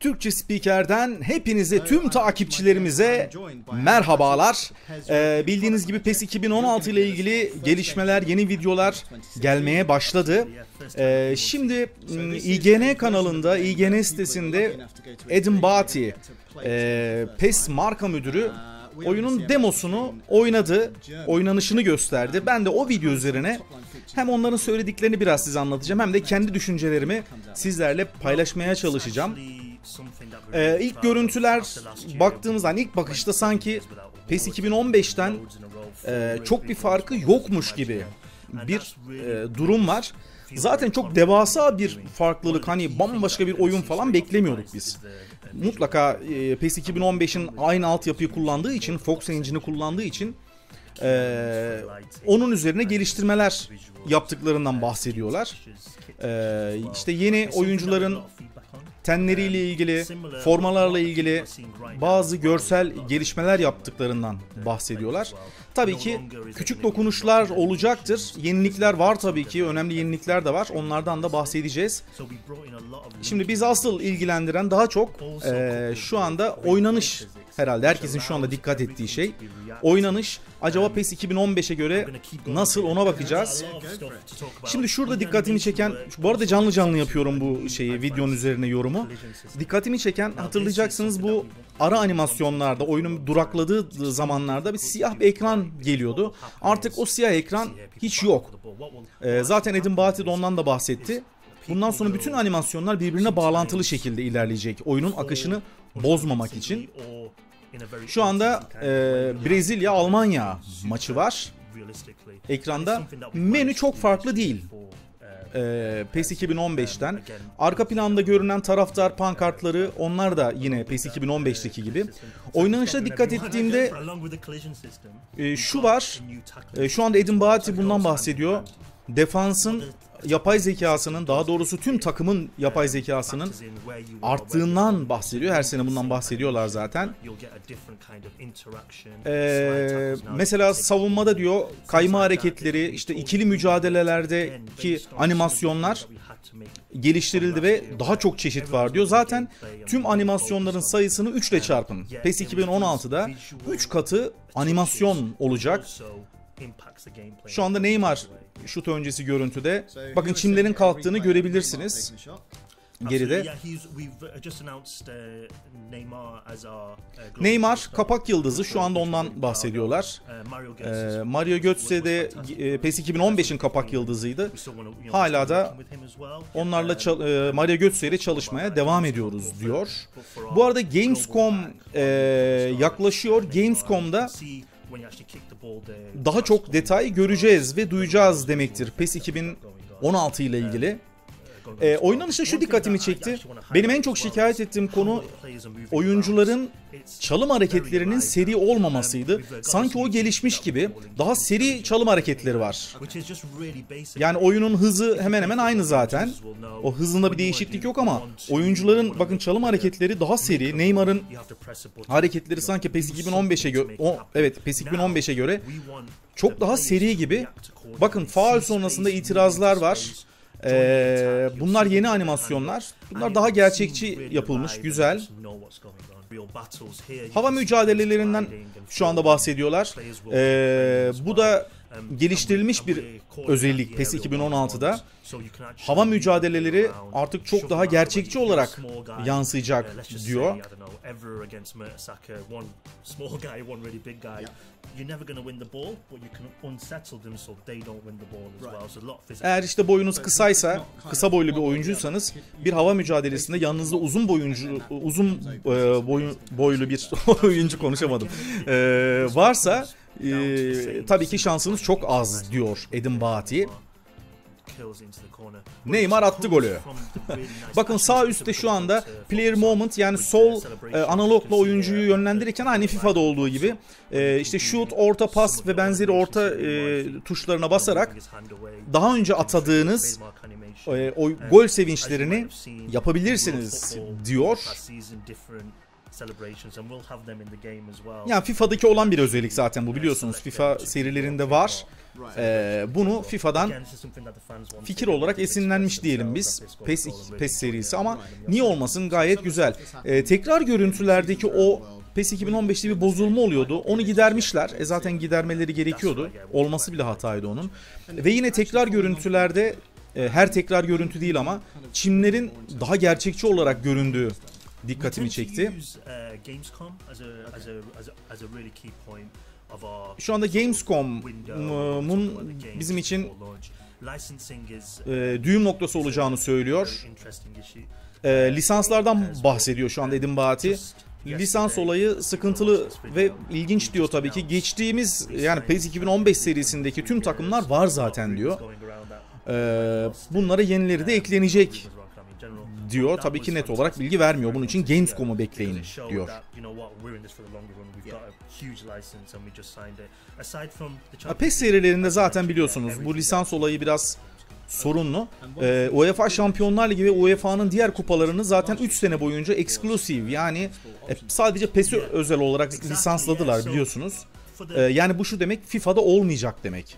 Türkçe Spiker'den hepinize tüm takipçilerimize merhabalar. Ee, bildiğiniz gibi PES 2016 ile ilgili gelişmeler, yeni videolar gelmeye başladı. Ee, şimdi IGN kanalında, IGN sitesinde Adam Bati, e, PES marka müdürü oyunun demosunu oynadı, oynanışını gösterdi. Ben de o video üzerine hem onların söylediklerini biraz size anlatacağım hem de kendi düşüncelerimi sizlerle paylaşmaya çalışacağım. Ee, ilk görüntüler baktığımızda hani ilk bakışta sanki PES 2015'ten e, çok bir farkı yokmuş gibi bir e, durum var. Zaten çok devasa bir farklılık hani bambaşka bir oyun falan beklemiyorduk biz. Mutlaka e, PES 2015'in aynı altyapıyı kullandığı için, Fox Engine'i kullandığı için e, onun üzerine geliştirmeler yaptıklarından bahsediyorlar. E, işte yeni oyuncuların tenleriyle ilgili, formalarla ilgili bazı görsel gelişmeler yaptıklarından bahsediyorlar. Tabii ki küçük dokunuşlar olacaktır. Yenilikler var tabii ki. Önemli yenilikler de var. Onlardan da bahsedeceğiz. Şimdi biz asıl ilgilendiren daha çok e, şu anda oynanış herhalde. Herkesin şu anda dikkat ettiği şey. Oynanış acaba PES 2015'e göre nasıl ona bakacağız. Şimdi şurada dikkatimi çeken, bu arada canlı canlı yapıyorum bu şeyi videonun üzerine yorumu. Dikkatimi çeken hatırlayacaksınız bu ara animasyonlarda oyunun durakladığı zamanlarda bir siyah bir ekran geliyordu. Artık o siyah ekran hiç yok. Ee, zaten Edin Bahati de ondan da bahsetti. Bundan sonra bütün animasyonlar birbirine bağlantılı şekilde ilerleyecek. Oyunun akışını bozmamak için. Şu anda e, Brezilya-Almanya maçı var. Ekranda menü çok farklı değil. E, PES 2015'ten. Arka planda görünen taraftar pankartları onlar da yine PES 2015'teki gibi. Oynanışa dikkat ettiğimde e, şu var. E, şu anda Edin Bahati bundan bahsediyor. Defansın yapay zekasının daha doğrusu tüm takımın yapay zekasının arttığından bahsediyor. Her sene bundan bahsediyorlar zaten. Ee, mesela savunmada diyor kayma hareketleri işte ikili mücadelelerdeki animasyonlar geliştirildi ve daha çok çeşit var diyor. Zaten tüm animasyonların sayısını 3 ile çarpın. PES 2016'da 3 katı animasyon olacak. Şu anda Neymar şut öncesi görüntüde. Bakın çimlerin kalktığını görebilirsiniz. Geride. Neymar kapak yıldızı şu anda ondan bahsediyorlar. Ee, Mario Götze de e, PES 2015'in kapak yıldızıydı. Hala da onlarla e, Mario Götze ile çalışmaya devam ediyoruz diyor. Bu arada Gamescom e, yaklaşıyor. Gamescom'da daha çok detay göreceğiz ve duyacağız demektir PES 2016 ile ilgili. E, oynanışta şu dikkatimi çekti. Benim en çok şikayet ettiğim konu oyuncuların çalım hareketlerinin seri olmamasıydı. Sanki o gelişmiş gibi daha seri çalım hareketleri var. Yani oyunun hızı hemen hemen aynı zaten. O hızında bir değişiklik yok ama oyuncuların bakın çalım hareketleri daha seri. Neymar'ın hareketleri sanki PES 2015'e göre evet PES 2015'e göre çok daha seri gibi. Bakın faul sonrasında itirazlar var. Ee, bunlar yeni animasyonlar. Bunlar daha gerçekçi yapılmış, güzel. Hava mücadelelerinden şu anda bahsediyorlar. Ee, bu da geliştirilmiş bir özellik PES 2016'da. Hava mücadeleleri artık çok daha gerçekçi olarak yansıyacak diyor. Eğer işte boyunuz kısaysa, kısa boylu bir oyuncuysanız bir hava mücadelesinde yanınızda uzun boyuncu uzun e, boylu bir oyuncu konuşamadım. E, varsa e, tabii ki şansınız çok az diyor Edin Bahati. Neymar attı golü. Bakın sağ üstte şu anda player moment yani sol e, analogla oyuncuyu yönlendirirken aynı FIFA'da olduğu gibi e, işte shoot, orta pas ve benzeri orta e, tuşlarına basarak daha önce atadığınız e, o gol sevinçlerini yapabilirsiniz diyor. Yani FIFA'daki olan bir özellik zaten bu biliyorsunuz. FIFA serilerinde var. Ee, bunu FIFA'dan fikir olarak esinlenmiş diyelim biz. PES, PES serisi ama niye olmasın gayet güzel. Ee, tekrar görüntülerdeki o PES 2015'te bir bozulma oluyordu. Onu gidermişler. E zaten gidermeleri gerekiyordu. Olması bile hataydı onun. Ve yine tekrar görüntülerde e, her tekrar görüntü değil ama çimlerin daha gerçekçi olarak göründüğü dikkatimi çekti. Şu anda Gamescom'un bizim için e, düğüm noktası olacağını söylüyor. E, lisanslardan bahsediyor şu anda Edin Bahati. Lisans olayı sıkıntılı ve ilginç diyor tabii ki. Geçtiğimiz yani PES 2015 serisindeki tüm takımlar var zaten diyor. Ee, bunlara yenileri de eklenecek diyor. Tabii ki net olarak bilgi vermiyor. Bunun için Gamescom'u bekleyin diyor. PES serilerinde zaten biliyorsunuz bu lisans olayı biraz sorunlu. Ee, UEFA Şampiyonlar Ligi ve UEFA'nın diğer kupalarını zaten 3 sene boyunca exclusive yani e, sadece PES'i özel olarak lisansladılar biliyorsunuz. Ee, yani bu şu demek FIFA'da olmayacak demek.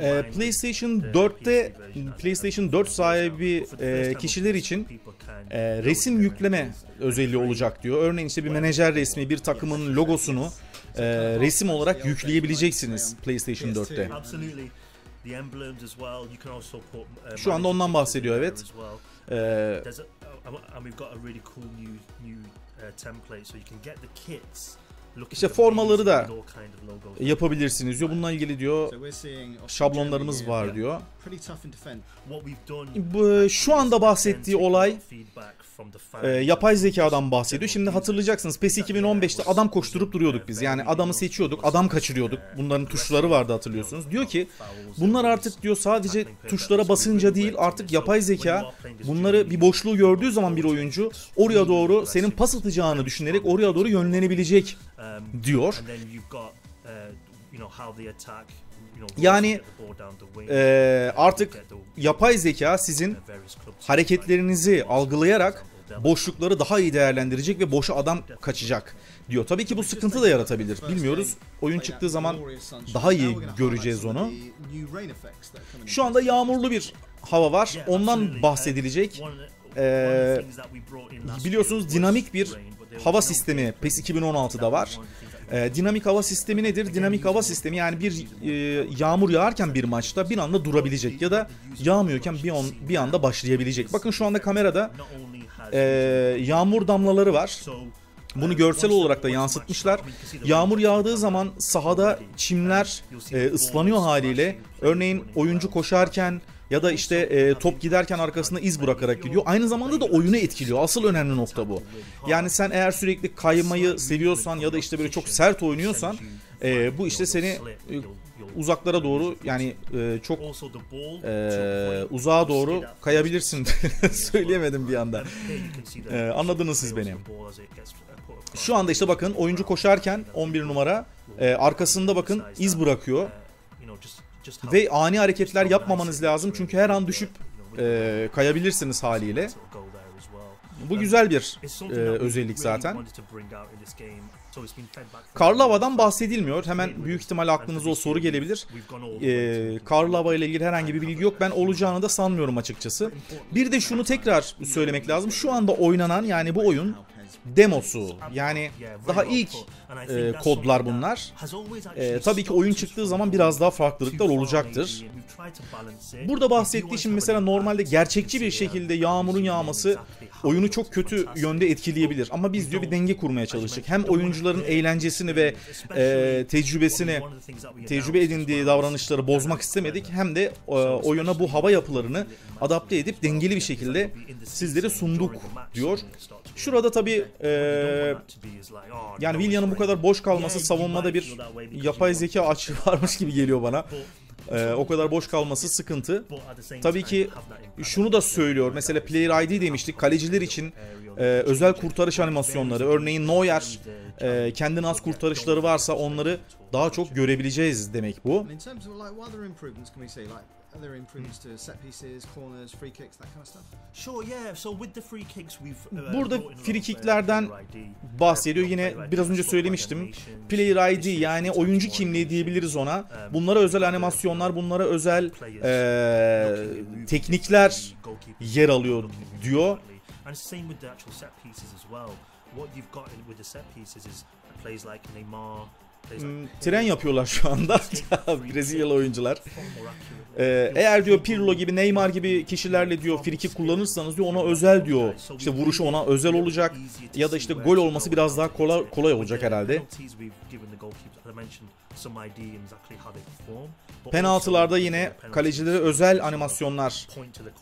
Ee, PlayStation 4'te PlayStation 4 sahibi e, kişiler için e, resim yükleme özelliği olacak diyor. Örneğin işte bir menajer resmi, bir takımın logosunu e, resim olarak yükleyebileceksiniz PlayStation 4'te. Şu anda ondan bahsediyor evet. Ee, işte formaları da yapabilirsiniz diyor. Bununla ilgili diyor şablonlarımız var diyor. Bu, şu anda bahsettiği olay e, yapay zekadan bahsediyor. Şimdi hatırlayacaksınız PES 2015'te adam koşturup duruyorduk biz. Yani adamı seçiyorduk, adam kaçırıyorduk. Bunların tuşları vardı hatırlıyorsunuz. Diyor ki bunlar artık diyor sadece tuşlara basınca değil artık yapay zeka bunları bir boşluğu gördüğü zaman bir oyuncu oraya doğru senin pas atacağını düşünerek oraya doğru yönlenebilecek diyor. Yani e, artık yapay zeka sizin hareketlerinizi algılayarak boşlukları daha iyi değerlendirecek ve boşa adam kaçacak diyor. Tabii ki bu sıkıntı da yaratabilir. Bilmiyoruz. Oyun çıktığı zaman daha iyi göreceğiz onu. Şu anda yağmurlu bir hava var. Ondan bahsedilecek. Ee, biliyorsunuz dinamik bir hava sistemi PES 2016'da var. E, dinamik hava sistemi nedir? Dinamik hava sistemi yani bir e, yağmur yağarken bir maçta bir anda durabilecek ya da yağmıyorken bir, on, bir anda başlayabilecek. Bakın şu anda kamerada e, yağmur damlaları var. Bunu görsel olarak da yansıtmışlar. Yağmur yağdığı zaman sahada çimler e, ıslanıyor haliyle. Örneğin oyuncu koşarken ya da işte e, top giderken arkasında iz bırakarak gidiyor. Aynı zamanda da oyunu etkiliyor. Asıl önemli nokta bu. Yani sen eğer sürekli kaymayı seviyorsan ya da işte böyle çok sert oynuyorsan e, bu işte seni e, uzaklara doğru yani e, çok e, uzağa doğru kayabilirsin. Söyleyemedim bir anda. E, anladınız siz beni. Şu anda işte bakın oyuncu koşarken 11 numara e, arkasında bakın iz bırakıyor. Ve ani hareketler yapmamanız lazım çünkü her an düşüp e, kayabilirsiniz haliyle. Bu güzel bir e, özellik zaten. Karlava'dan bahsedilmiyor. Hemen büyük ihtimal aklınıza o soru gelebilir. E, Karlava ile ilgili herhangi bir bilgi yok. Ben olacağını da sanmıyorum açıkçası. Bir de şunu tekrar söylemek lazım. Şu anda oynanan yani bu oyun demosu. Yani daha ilk e, kodlar bunlar. E, tabii ki oyun çıktığı zaman biraz daha farklılıklar olacaktır. Burada bahsettiği şimdi mesela normalde gerçekçi bir şekilde yağmurun yağması oyunu çok kötü yönde etkileyebilir. Ama biz diyor bir denge kurmaya çalıştık. Hem oyuncuların eğlencesini ve e, tecrübesini, tecrübe edindiği davranışları bozmak istemedik. Hem de e, oyuna bu hava yapılarını adapte edip dengeli bir şekilde sizlere sunduk diyor. Şurada tabii e, yani Willian'ın bu kadar boş kalması savunmada bir yapay zeka açığı varmış gibi geliyor bana. Ee, o kadar boş kalması sıkıntı. Tabii ki şunu da söylüyor. Mesela Player ID demiştik. Kaleciler için e, özel kurtarış animasyonları. Örneğin Neuer e, kendine az kurtarışları varsa onları daha çok görebileceğiz demek bu. Other improvements to set pieces, corners, free kicks, that kind of stuff? Sure, yeah. So with the free kicks we've uh, Burada free uh, kicklerden bahsediyor. Yine biraz önce söylemiştim. Player ID yani oyuncu kimliği diyebiliriz ona. Bunlara özel animasyonlar, bunlara özel eee, teknikler yer alıyor diyor. And same with the actual set pieces as well. What you've got with the set pieces is plays like Neymar, Tren yapıyorlar şu anda Brezilyalı oyuncular. Ee, eğer diyor Pirlo gibi Neymar gibi kişilerle diyor friki kullanırsanız diyor ona özel diyor. İşte vuruşu ona özel olacak ya da işte gol olması biraz daha kolay kolay olacak herhalde. Penaltılarda yine kalecilere özel animasyonlar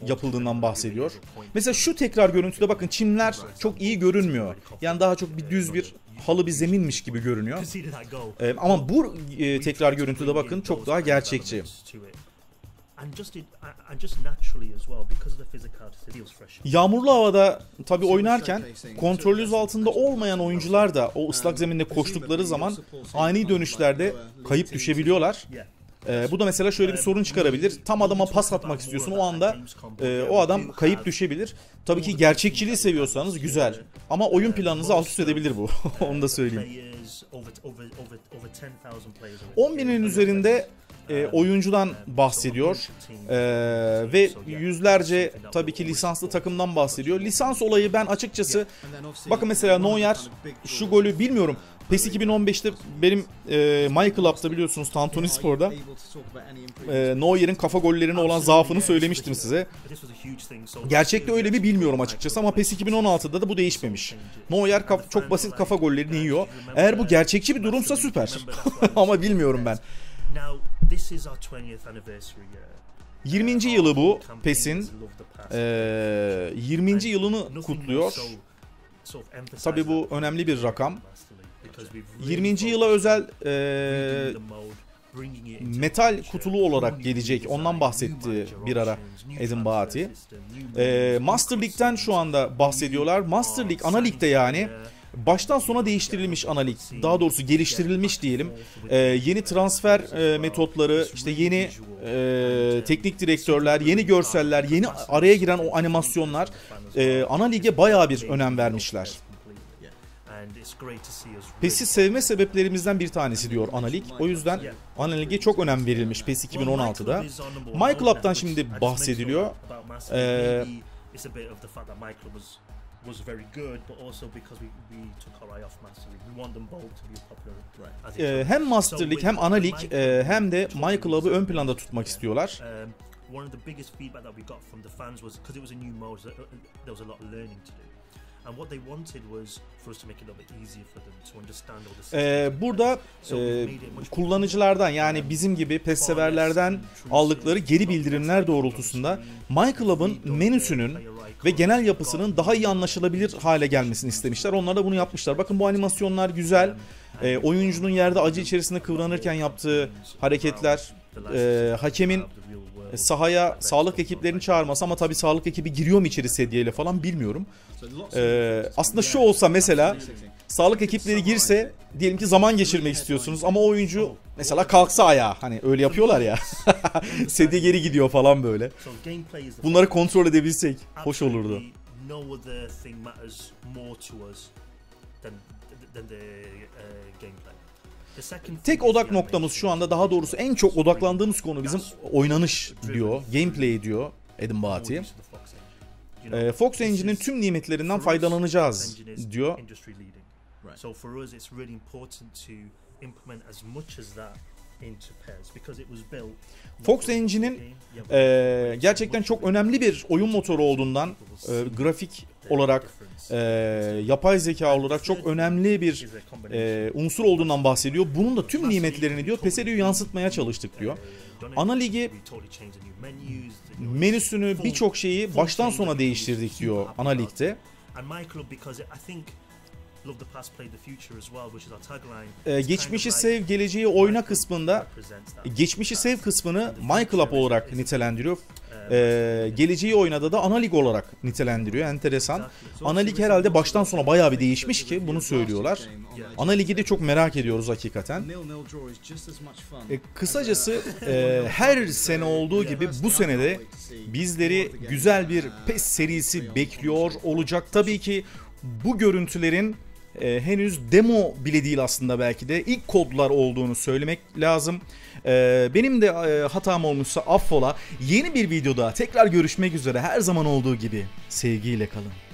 yapıldığından bahsediyor. Mesela şu tekrar görüntüde bakın çimler çok iyi görünmüyor. Yani daha çok bir düz bir halı bir zeminmiş gibi görünüyor. Ee, ama bu e, tekrar görüntüde bakın çok daha gerçekçi. Yağmurlu havada tabii oynarken kontrolünüz altında olmayan oyuncular da o ıslak zeminde koştukları zaman ani dönüşlerde kayıp düşebiliyorlar. Ee, bu da mesela şöyle bir sorun çıkarabilir. Tam adama pas atmak istiyorsun o anda e, o adam kayıp düşebilir. Tabii ki gerçekçiliği seviyorsanız güzel. Ama oyun planınızı alt üst edebilir bu. Onu da söyleyeyim. Players, over, over, over, over 10,000 players are 10 binin üzerinde e, oyuncudan bahsediyor. Ee, ve yüzlerce tabii ki lisanslı takımdan bahsediyor. Lisans olayı ben açıkçası bakın mesela Neuer şu golü bilmiyorum. PES 2015'te benim e, My Club'da biliyorsunuz Tantuni Spor'da e, Neuer'in kafa gollerine olan zaafını söylemiştim size. Gerçekte öyle mi bilmiyorum açıkçası ama PES 2016'da da bu değişmemiş. Neuer çok basit kafa gollerini yiyor. Eğer bu gerçekçi bir durumsa süper. ama bilmiyorum ben. Now, this is our 20th anniversary year. 20. yılı bu PES'in. Ee, 20. yılını kutluyor. Tabii bu önemli bir rakam. 20. yıla özel e, metal kutulu olarak gelecek. Ondan bahsetti bir ara Edin Bahati. E, Master League'den şu anda bahsediyorlar. Master League, ana ligde yani baştan sona değiştirilmiş ana lig. Daha doğrusu geliştirilmiş diyelim. E, yeni transfer e, metotları, işte yeni e, teknik direktörler, yeni görseller, yeni araya giren o animasyonlar e, ana lige bayağı bir önem vermişler. PES'i sevme sebeplerimizden bir tanesi diyor ana lig. O yüzden ana lige çok önem verilmiş PES 2016'da. My Club'dan şimdi bahsediliyor. Ee, was very good, but also because we, we took our eye off Master League. We want them both to be popular. Right. As e, hem Master League hem ana lig e, hem de My Club'ı ön planda tutmak istiyorlar. Um, one of the biggest feedback that we got from the fans was because it was a new mode, there there was a lot of learning to do. Ee, burada e, kullanıcılardan yani bizim gibi PES severlerden aldıkları geri bildirimler doğrultusunda My Club'ın menüsünün ve genel yapısının daha iyi anlaşılabilir hale gelmesini istemişler. Onlar da bunu yapmışlar. Bakın bu animasyonlar güzel. E, oyuncunun yerde acı içerisinde kıvranırken yaptığı hareketler, e, hakemin sahaya sağlık ekiplerini çağırması ama tabii sağlık ekibi giriyor mu içeri sedyeyle falan bilmiyorum. Ee, aslında şu olsa mesela sağlık ekipleri girse diyelim ki zaman geçirmek istiyorsunuz ama oyuncu mesela kalksa ayağa hani öyle yapıyorlar ya sedye geri gidiyor falan böyle. Bunları kontrol edebilsek hoş olurdu. Tek odak noktamız şu anda daha doğrusu en çok odaklandığımız konu bizim oynanış diyor, gameplay diyor Edin Bahati. Ee, Fox Engine'in tüm nimetlerinden faydalanacağız diyor. Fox Engine'in e, gerçekten çok önemli bir oyun motoru olduğundan e, grafik olarak e, yapay zeka olarak çok önemli bir e, unsur olduğundan bahsediyor. Bunun da tüm nimetlerini diyor PES'e yansıtmaya çalıştık diyor. Ana ligi menüsünü birçok şeyi baştan sona değiştirdik diyor ana ligde. Ee, geçmişi sev, geleceği oyna kısmında geçmişi sev kısmını My Club olarak nitelendiriyor. uh, Ee, geleceği oynada da ana lig olarak nitelendiriyor. Enteresan. exactly. Ana lig herhalde baştan sona bayağı bir değişmiş ki bunu söylüyorlar. Ana ligi de çok merak ediyoruz hakikaten. E, kısacası e, her sene olduğu gibi bu senede bizleri güzel bir PES serisi bekliyor olacak. Tabii ki bu görüntülerin e, henüz demo bile değil aslında belki de ilk kodlar olduğunu söylemek lazım. E, benim de e, hatam olmuşsa affola. Yeni bir videoda tekrar görüşmek üzere her zaman olduğu gibi sevgiyle kalın.